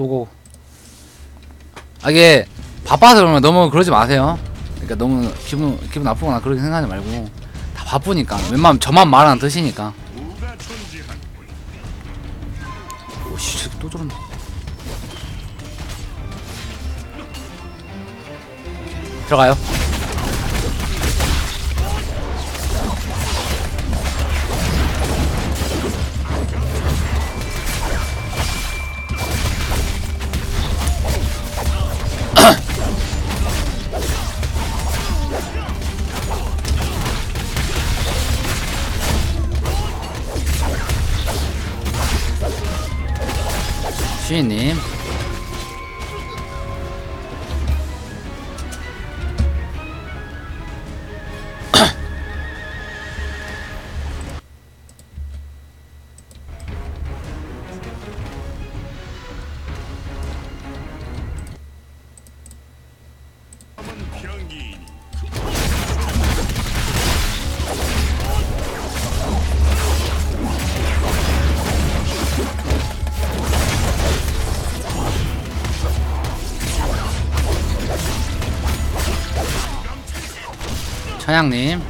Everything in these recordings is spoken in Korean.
고고. 아 이게 바빠서 그러면 너무 그러지 마세요. 그러니까 너무 기분 기분 나쁘거나 그렇게 생각하지 말고 다 바쁘니까 웬만하면 저만 말안 드시니까. 오씨 또 저런다. 들어가요. 시인님. 천양님.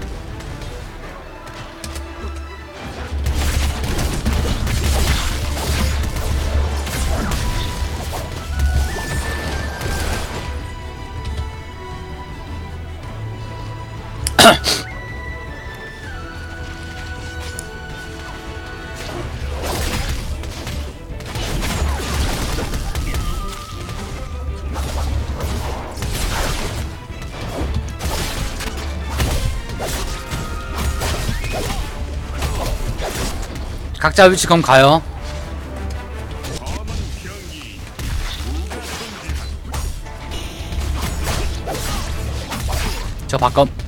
각자 위치 그럼 가요. 저 바꿈.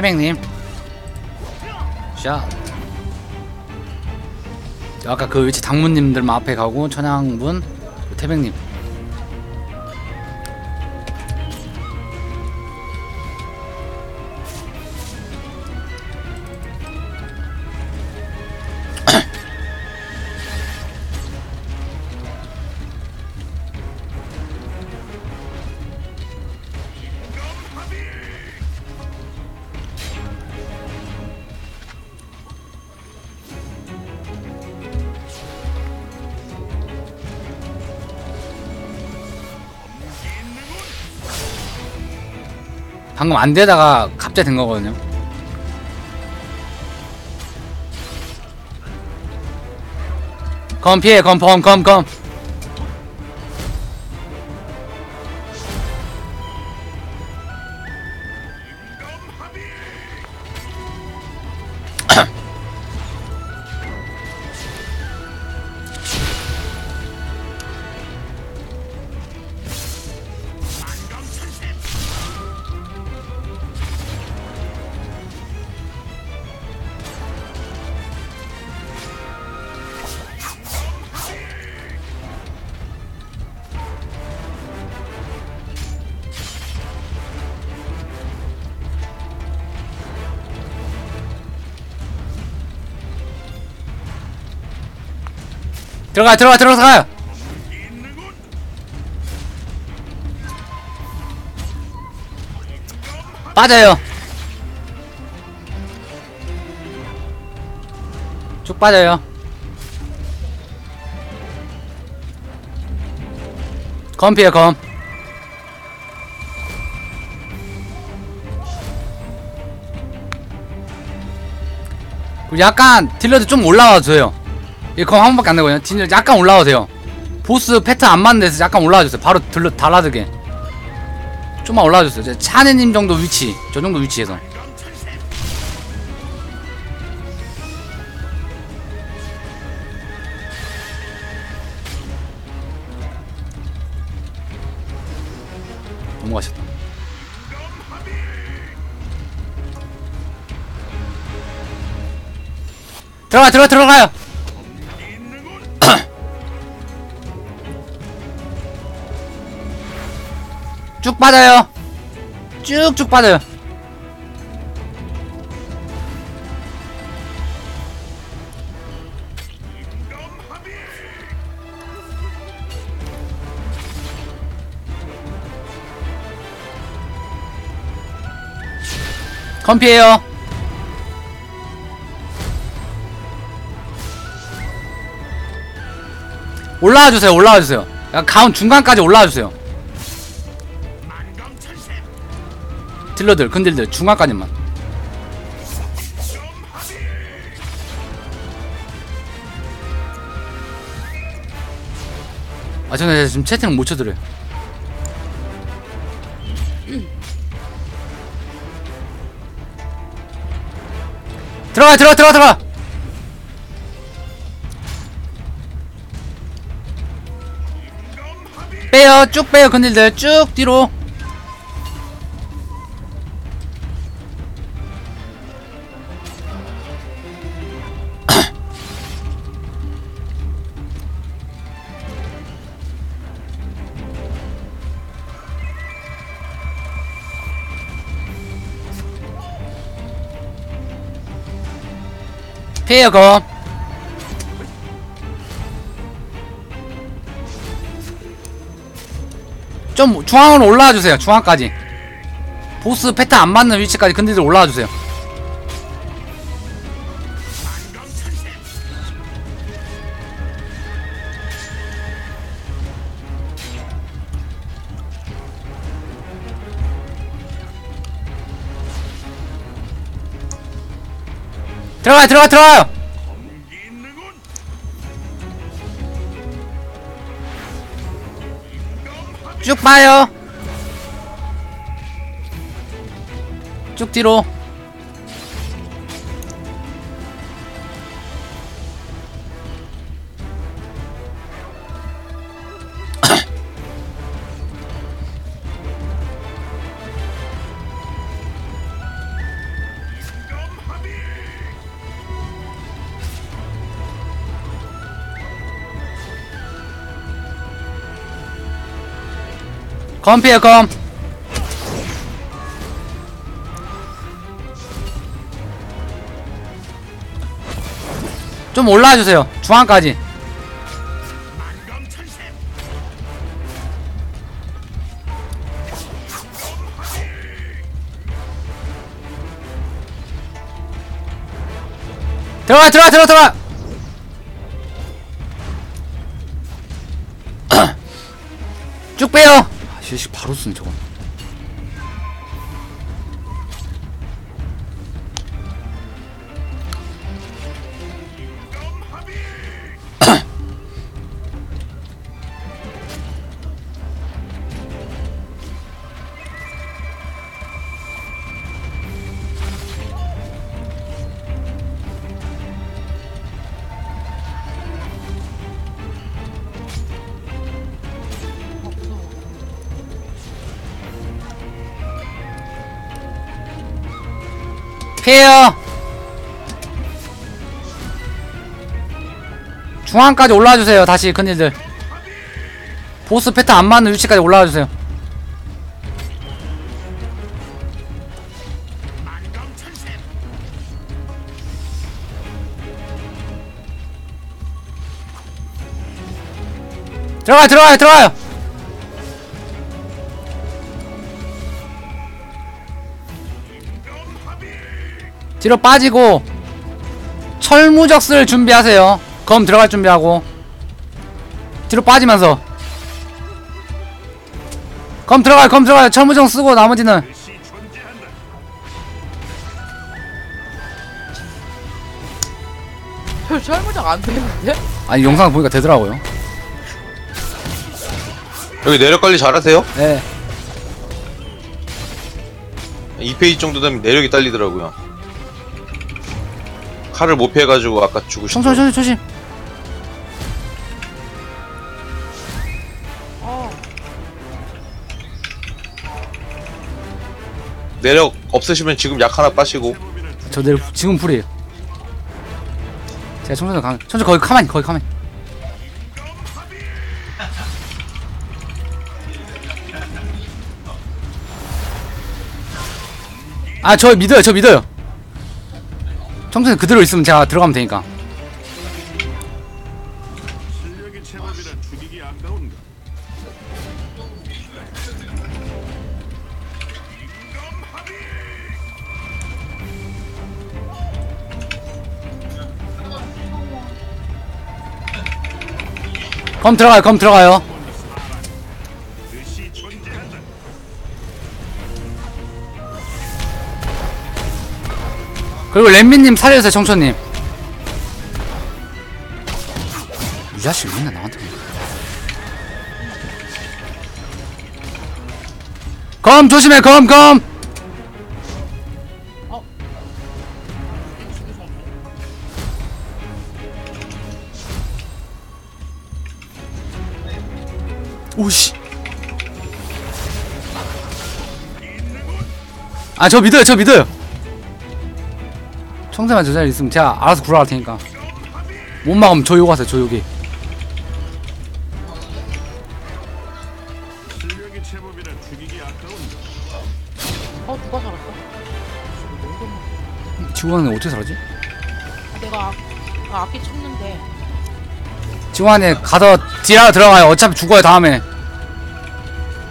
태맹님. 샷 아까 그 위치 당무님들만 앞에 가고 천양분 태백님 방금 안 되다가 갑자기 된 거거든요. 검 피해 검검검검 들어가 들어가 들어가요. 빠져요. 쭉 빠져요. 검 피해 검. 약간 딜러도 좀 올라와 줘요 이검 한 번밖에 안 되거든요. 딜러 약간 올라와 돼요. 보스 패턴 안 맞는 데서 약간 올라와 주세요. 바로 들러 달라들게. 좀만 올라와 주세요. 이제 차네님 정도 위치. 저 정도 위치에서. 넘어가셨다. 들어가 들어가 들어가요 쭉 빠져요. 쭉쭉 빠져요. 컴피에요. 올라와 주세요 올라와 주세요. 가운 중간까지 올라와 주세요 딜러들 근딜들 중간까지만. 아 저는 지금 채팅을 못 쳐드려요. 들어가 들어가 들어가 들어가! 빼요 쭉 빼요 근딜들. 쭉 뒤로 피해요 검좀 중앙으로 올라와 주세요. 중앙까지. 보스 패턴 안 맞는 위치까지 근디들 올라와 주세요. 들어가 들어가 들어가요. 쭉 봐요. 쭉 뒤로. 검피에요 검. 좀 올라와 주세요. 중앙까지. 들어가 들어가 들어가 들어가. 쭉 빼요. 아, 씨 바로 쓰네 저거. 피해요. 중앙까지 올라와 주세요. 다시 큰일들. 보스 패턴 안 맞는 위치까지 올라와 주세요. 들어가요, 들어가요, 들어가요. 뒤로 빠지고 철무적 쓸 준비하세요. 검 들어갈 준비하고 뒤로 빠지면서 검 들어가요. 검 들어가요. 철무정 쓰고 나머지는 별 철무장 안 되는데? 아니 영상 보니까 되더라고요. 여기 내력 관리 잘하세요? 네. 2페이지 정도 되면 내력이 딸리더라고요. 칼을 못 피해가지고 아까 죽으신 조심 조심 조심. 어. 내력 없으시면 지금 약 하나 빠시고 저 내일 지금 풀이에요. 제가 청소년 강, 청소 거기 가만히, 거기 가만히. 아, 저 믿어요, 저 믿어요. 청소년 그대로 있으면 제가 들어가면 되니까. 실력이 제법이라 죽이기 아까운가? 검 들어가요, 검 들어가요. 그리고 랜미님 살려주세요, 청초님. 이 자식 맨날 나한테. 그래. 검 조심해, 검, 검. 어? 오씨. 아, 저 믿어요, 저 믿어요. 청소만 저 자리 있으면 제가 알아서 구라할 테니까. 못 막으면 저 요가세요, 저? 어 누가 살았어? 지구안에 어떻게 살았지? 아, 내가 악, 아, 악기 쳤는데 지구안에 가서 딜하러 들어가요. 어차피 죽어요, 다음에.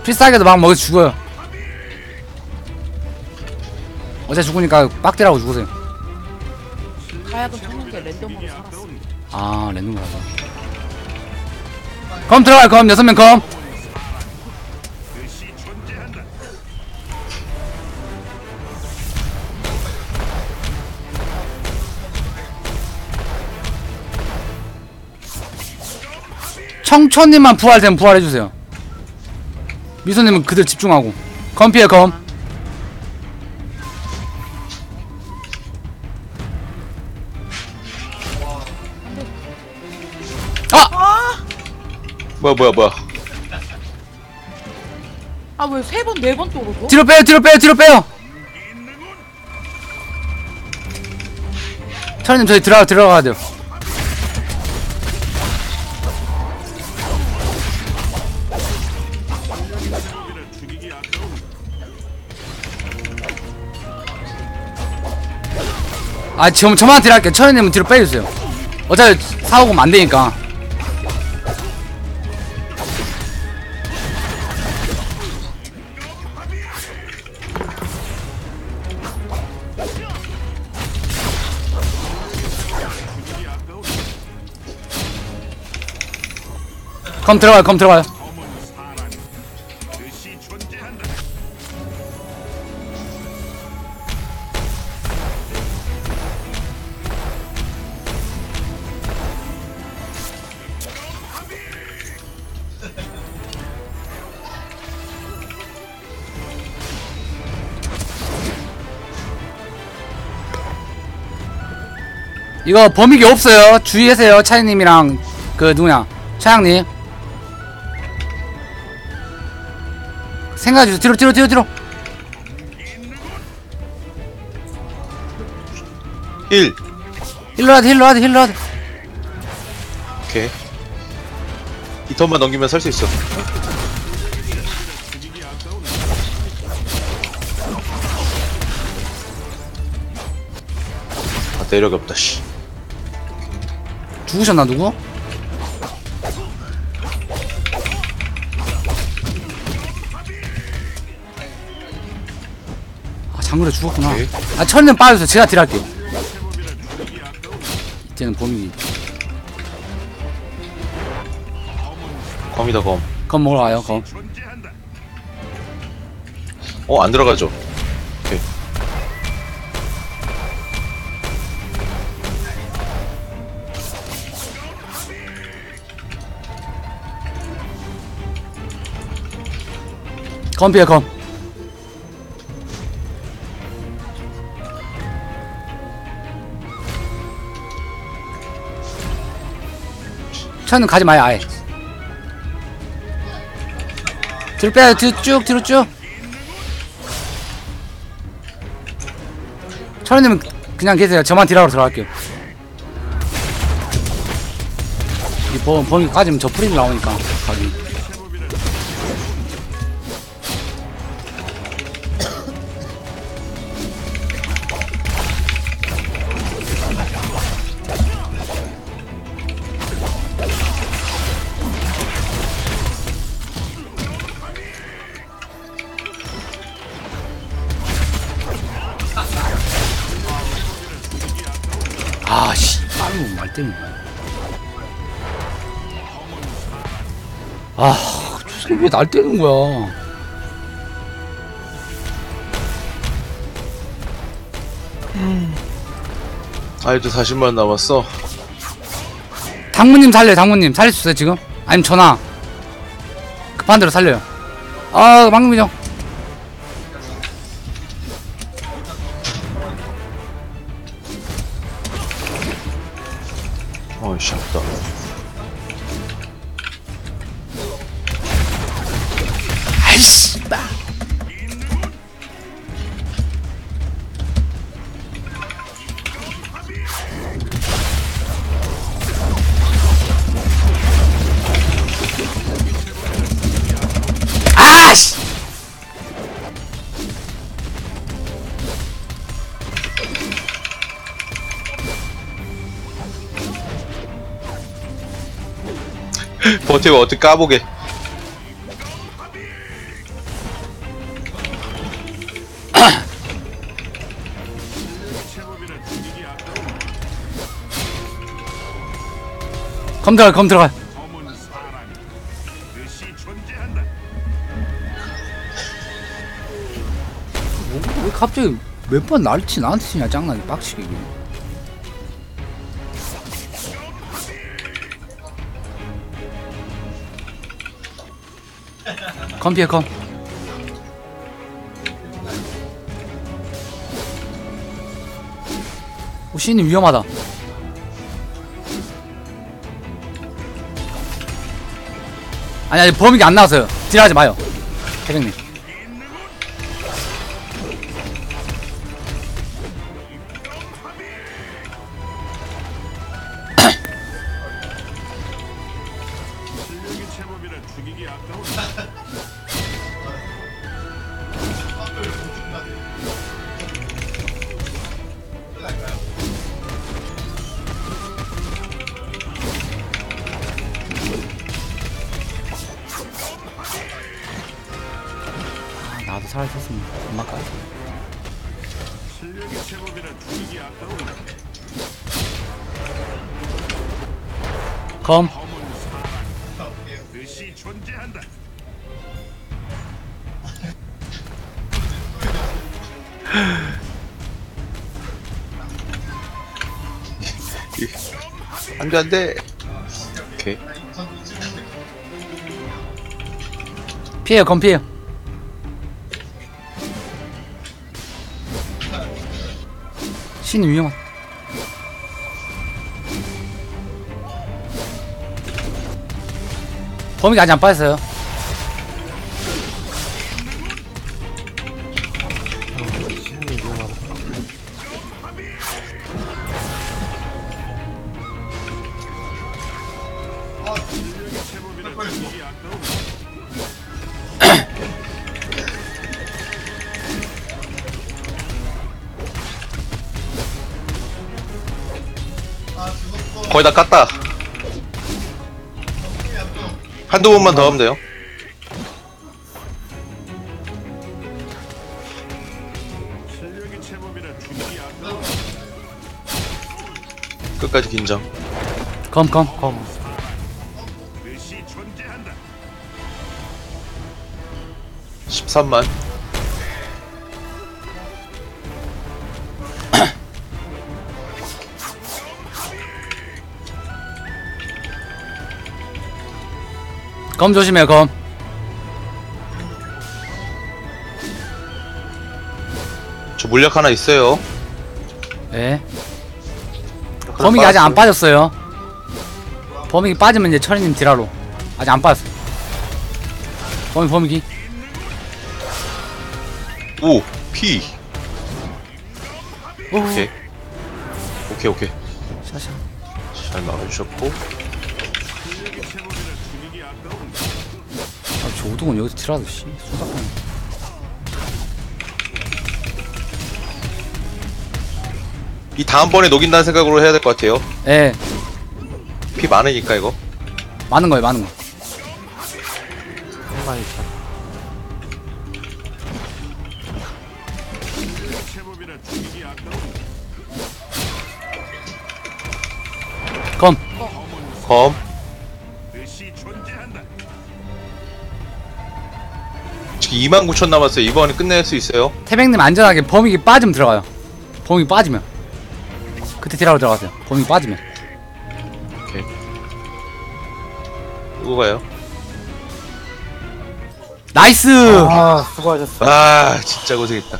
필살기도 막 먹여 죽어요. 어차피 죽으니까 빡대라고 죽으세요. 가약은 쳤는데 랜덤으로 살았어. 아. 검 들어가요, 검. 여섯 명 검. 뜻이 존재한다. 청초님만 부활되면 부활해주세요. 미소님은 그들 집중하고. 검 피해, 검. 뭐야 뭐야 뭐야 아 왜 세 번 네번 떨어져? 뒤로 빼요, 뒤로 빼요, 뒤로 빼요. 철님 저희 들어가 들어가야 돼요. 아, 지금 저만 딜할게요. 철님은 뒤로 빼주세요. 어차피 사오고 안 되니까. 검 들어가요, 검 들어가요. 이거 범위기 없어요. 주의하세요. 차이님이랑 그 누구냐 차양님. 생각해주세요. 뒤로 뒤로 뒤로 뒤로. 힐 힐러 하드 힐러 하드 힐러 하드. 오케이 이 턴만 넘기면 살 수 있어? 아 내력이 없다 씨 죽으셨나 누구? 아 장군에 죽었구나. 오케이. 아 천년 빠져서 제가 딜할게요. 이제는 범위기. 검이다 검 검 먹으러 와요 검. 어, 안 들어가죠. 오케이. 검 피해 검. 차는 가지 마요 아예. 뒤로 빼요. 쭉 뒤로 쭉. 철원님은 그냥 계세요. 저만 딜하러 들어갈게요. 이 범위 가지면 저 프린 나오니까. 왜날 때는 거야. 아이도 40만 남았어? 당무님 살려요 당무님. 살릴 수 있어요 지금? 아니면 전화. 급한 대로 살려요. 아 방금이죠 까보게 검 들어가 검 들어가. 왜 갑자기 몇 번 날치 나한테 치냐 짱나게 빡치게 이게. 컴 피해 컴. 오, 시인님 위험하다. 아니 아니 범위가 안 나왔어요. 딜하지 마요. 태경님 죽이기 아까운 아, 나도 살아있었으면 엄마 까지 실력이 제법이라 죽이기 아까운 검 안돼 안돼 오케이. 피해요 검 피해요. 신이 위험하다 범위가 아직 안 빠졌어요 한두 번만 더 하면 돼요. 끝까지 긴장. 뜻이 존재한다. 13만 검 조심해요 검저 물약 하나 있어요 네. 범위가 아직 안 빠졌어요 범위기 빠지면 이제 철이님 딜하러 아직 안 빠졌어 범위 범위기 오! 피! 오케이. 오케이, 오케이. 샤샤. 잘 막아주셨고. 오동은 여기서 tir라도 씨. 쏟아붓네. 이 다음번에 녹인다는 생각으로 해야 될 것 같아요. 예. 피 많으니까, 이거. 많은 거예요, 많은 거. 실력의 제법이라 죽이기 아까운데 검. 검. 지금 29,000 남았어요. 이번에 끝낼 수 있어요. 태백님 안전하게 범위기 빠지면 들어가요. 범위 빠지면. 그때 딜하러 들어가세요. 범위 빠지면. 오케이. 누구 가요? 나이스! 아 수고하셨어 아, 진짜 고생했다.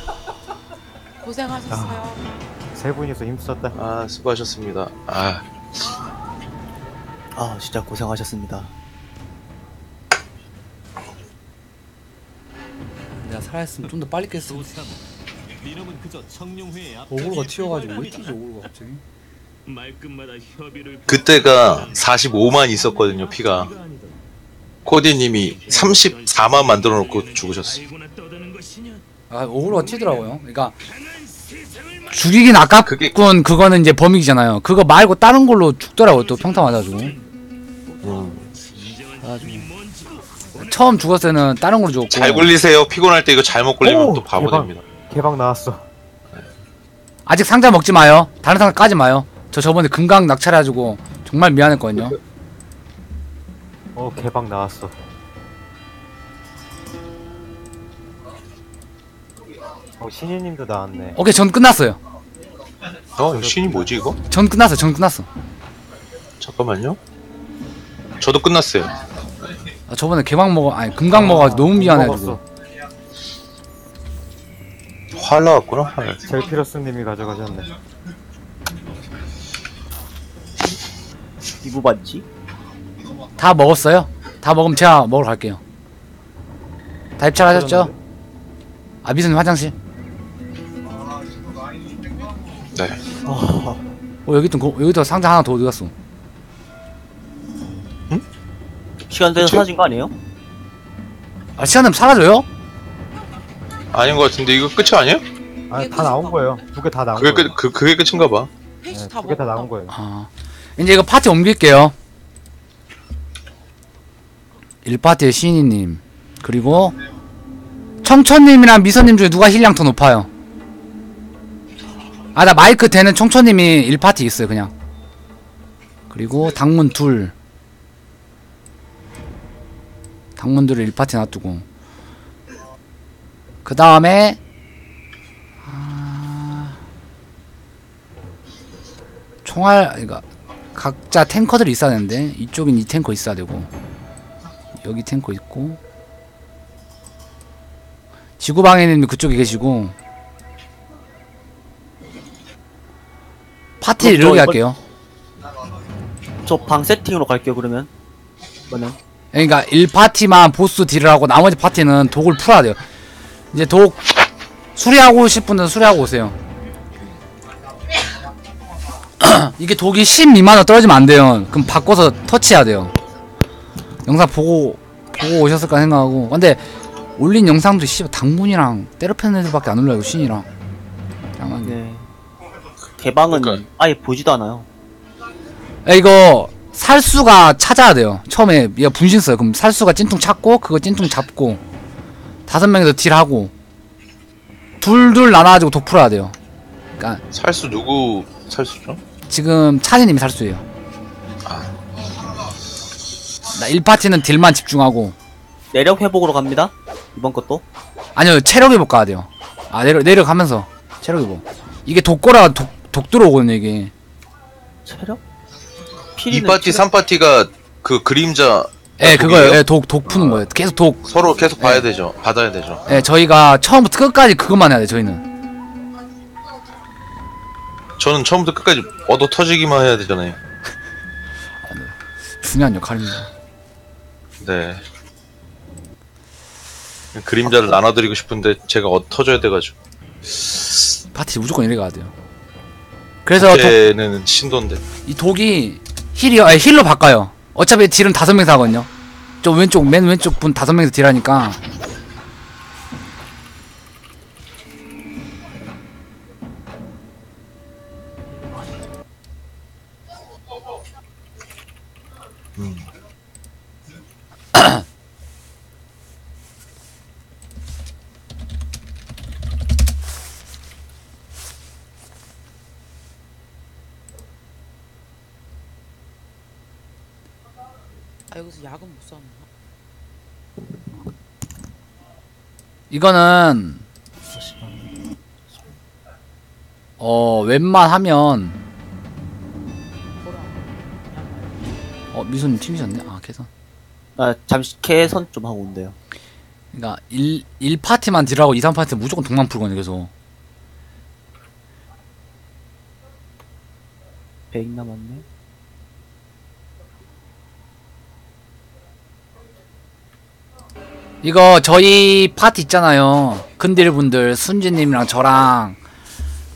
고생하셨어요. 세 분이서 힘썼다 아, 수고하셨습니다. 아, 아 진짜 고생하셨습니다. 내가 살아있으면 좀 더 빨리 깼어. 니놈은 그저 청룡회의 앞 오글가 튀어가지고 왜 튀지 오글가 갑자기? 말끝마다 협의를 그때가 45만 있었거든요, 피가. 코디님이 34만 만들어 놓고 것이냐 아 오글가 튀더라고요. 그러니까 죽이긴 아깝군 그게- 그거는 이제 범위기잖아요. 그거 말고 다른 걸로 죽더라고요. 또 평타 맞아가지고. 음. 처음 죽었을 때는 다른 걸로 죽었고. 잘 굴리세요. 피곤할 때 이거 잘못 굴리면 오, 또 바보 대박. 됩니다. 개방 나왔어 아직 상자 먹지 마요. 다른 상자 까지 마요. 저 저번에 금강 낙찰해가지고 정말 미안했거든요. 어 개방 나왔어 어 신이님도 나왔네 오케이 전 끝났어요. 어, 이거 신이 뭐지, 이거? 전 끝났어. 전 끝났어. 잠깐만요. 저도 끝났어요. 아, 저번에 개방 먹어 아니 금강 먹어가지고 너무 미안해가지고. 먹었어. 활 나왔구나, 활. 젤피러스님이 가져가셨네 이부 반지? 다 먹었어요? 다 먹으면 제가 먹으러 갈게요. 다 입찰하셨죠? 아 미선님 화장실. 네. 와어 여기 또 고- 여기 또 상자 하나 더 어디 갔어? 시간 되서 그치? 사라진 거 아니에요? 아 시간 되면 사라져요? 아닌 것 같은데, 이거 끝이 아니에요? 아니 다 나온 거예요 두 개 다 나온 그게 거예요 끝, 그, 그게 끝인가 봐. 다두개다 먹었다. 나온 거예요 아 이제 이거 파티 옮길게요. 1파티의 신이님 그리고 청천님이랑 미선님 중에 누가 힐량 더 높아요? 아 나 마이크 되는 청천님이 1파티 있어요 그냥 그리고 당문 둘 당문 둘을 1파티 놔두고. 그 다음에 아, 총알 그러니까 각자 탱커들이 있어야 되는데 이쪽엔 이 탱커 있어야 되고 여기 탱커 있고. 지구방에는 그쪽에 계시고. 파티 이렇게 할게요. 저 방 세팅으로 갈게요 그러면. 이거는 그러니까 1파티만 보스 딜을 하고 나머지 파티는 독을 풀어야 돼요 이제 독 수리하고 싶은 분들은 수리하고 오세요 이게 독이 10 미만으로 떨어지면 안 돼요 그럼 바꿔서 터치해야 돼요 영상 보고 보고 오셨을까 생각하고 근데 올린 영상도 씨 당분이랑 때려패는 애들밖에 안 올라요 신이랑. 네. 개방은 그러니까. 아예 보지도 않아요. 야, 이거 살수가 찾아야 돼요. 처음에 얘가 분신 써요. 그럼 살수가 찐통 찾고 그거 찐통 잡고 다섯 명이서 딜하고 둘둘 나눠가지고 독 풀어야 돼요. 그러니까 살수 누구 살수죠? 지금 찬이님이 살수예요. 나 1파티는 딜만 집중하고 내력 회복으로 갑니다. 이번 것도. 아니요 체력 회복 가야 돼요. 아 내려 내려가면서 체력 회복. 이게 독거라 독, 독 들어오거든요 이게. 체력? 이 피리는 파티, 체력- 3파티가 그 그림자 예 독이에요? 그거예요. 예, 독, 독 푸는 거예요. 계속 독. 서로 계속 봐야 네. 되죠. 받아야 되죠. 예 저희가 처음부터 끝까지 그것만 해야 돼 저희는. 저는 처음부터 끝까지 얻어 터지기만 해야 되잖아요. 중요한 역할입니다. 네. 그림자를 나눠드리고 싶은데 제가 얻어 터져야 돼가지고. 파티 무조건 이래 가야 돼요. 그래서 독- 걔는 신도인데. 이 독이 힐이요 아니, 힐로 바꿔요. 어차피 딜은 다섯 명이서 하거든요. 저 왼쪽 맨 왼쪽 분 다섯 명이서 딜하니까 이거는 어 웬만하면. 어 미소님 팀이셨네 아 개선 아 잠시 개선 좀 하고 온대요. 그러니까 1, 1파티만 딜하고 2, 3파티 무조건 독만 풀거든요 계속 100 남았네. 이거 저희 파티 있잖아요 근딜 분들 순지님이랑 저랑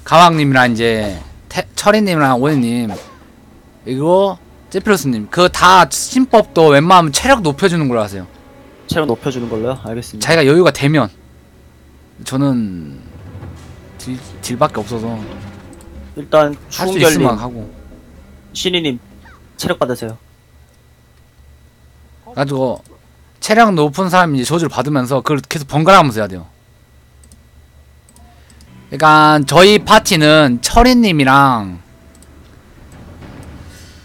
가왕님이랑 이제 태, 철이님이랑 오해님 그리고 제피로스님 그 다 신법도 웬만하면 체력 높여주는 걸로 하세요 체력 높여주는 걸로요? 알겠습니다. 자기가 여유가 되면 저는 딜, 딜밖에 없어서 일단 할 수 추운결님 있으면 하고 신이님 체력 받으세요. 가지고 체력 높은 사람이 이제 저주를 받으면서 그걸 계속 번갈아 가면서 해야 돼요. 그러니까 저희 파티는 철이님이랑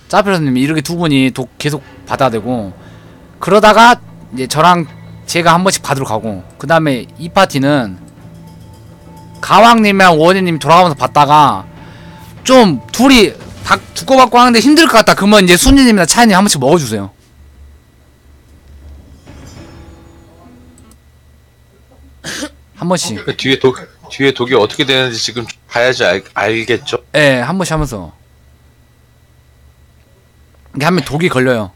짜피로님이 이렇게 두 분이 독 계속 받아야 되고 그러다가 이제 저랑 제가 한 번씩 받으러 가고 그 다음에 이 파티는 가왕님이랑 원희님 돌아가면서 받다가 좀 둘이 다 주고받고 하는데 힘들 것 같다 그러면 이제 순이님이나 차이님 한 번씩 먹어주세요. 한 번씩. 그 뒤에 독 뒤에 독이 어떻게 되는지 지금 봐야지 알, 알겠죠. 예, 한 번씩 하면서. 이게 하면 독이 걸려요.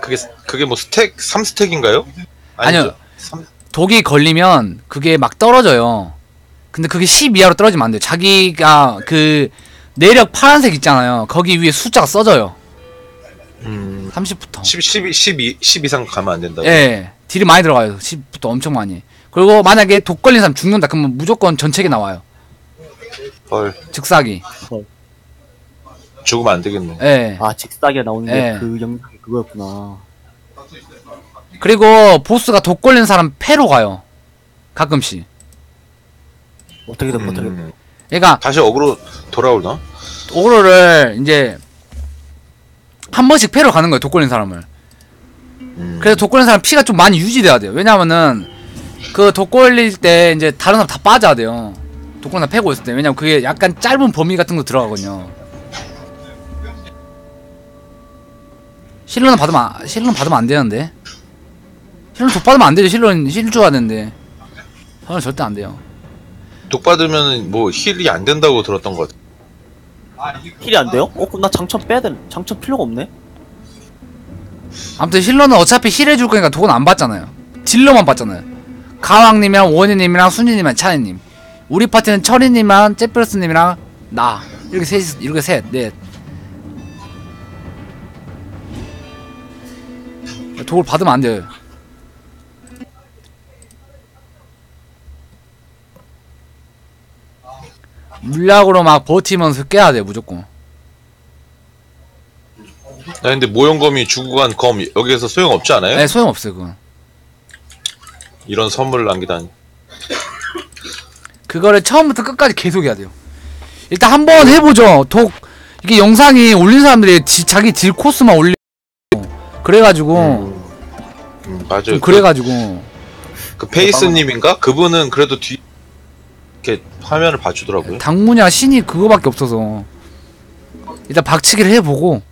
그게 그게 뭐 스택 3스택인가요? 아니요. 독이 걸리면 그게 막 떨어져요. 근데 그게 10 이하로 떨어지면 안 돼요. 자기가 그 내력 파란색 있잖아요. 거기 위에 숫자가 써져요. 음. 30부터. 10, 12, 12, 10 이상 가면 안 된다고. 예. 딜이 많이 들어가요. 10부터 엄청 많이. 그리고 만약에 독 걸린 사람 죽는다 그러면 무조건 전책에 나와요. 헐. 즉사기. 죽으면 안 되겠네. 예. 아 직사기가 나오는 예. 게 그 영상이 그거였구나. 그리고 보스가 독 걸린 사람 패로 가요. 가끔씩. 어떻게든 어떻게든. 음. 그러니까 다시 어그로 돌아오나? 오로를 이제 한 번씩 패로 가는 거예요. 독 걸린 사람을. 음. 그래서 독 걸린 사람 피가 좀 많이 유지돼야 돼요. 왜냐면은 그 독 걸릴 때 이제 다른 사람 다 빠져야 돼요. 독 걸린 사람 패고 있을 때. 왜냐면 그게 약간 짧은 범위 같은 거 들어가거든요. 실로는 받으면 안- 실로는 받으면 안 되는데. 실로는 독 받으면 안 되죠. 실로는 실 줘야 되는데. 저는 절대 안 돼요. 독 받으면 뭐 힐이 안 된다고 들었던 것 같아. 힐이 안 돼요? 어 그럼 나 장천 빼야 돼. 장천 필요가 없네. 아무튼 힐러는 어차피 힐 해줄 거니까 독은 안 받잖아요. 딜러만 받잖아요. 가왕님이랑 원희님이랑 순이님이랑 차이님. 우리 파티는 철이님이랑 제프러스님이랑 나 이렇게 셋 이렇게 셋 넷. 독을 받으면 안 돼요. 물약으로 막 버티면서 깨야 돼 무조건. 나 근데 모형검이 주고 간검 여기에서 소용 없지 않아요? 네 소용 없어요 그건. 이런 선물을 남기다니. 그거를 처음부터 끝까지 계속 해야 돼요. 일단 한 번 해보죠. 독 이게 영상이 올린 사람들이 지- 자기 딜 코스만 올리. 그래가지고 음, 맞아요. 좀 그래가지고 그, 그 페이스님인가? 그분은 그래도 뒤 이렇게 화면을 봐주더라고요. 당무냐 신이 그거밖에 없어서 일단 박치기를 해보고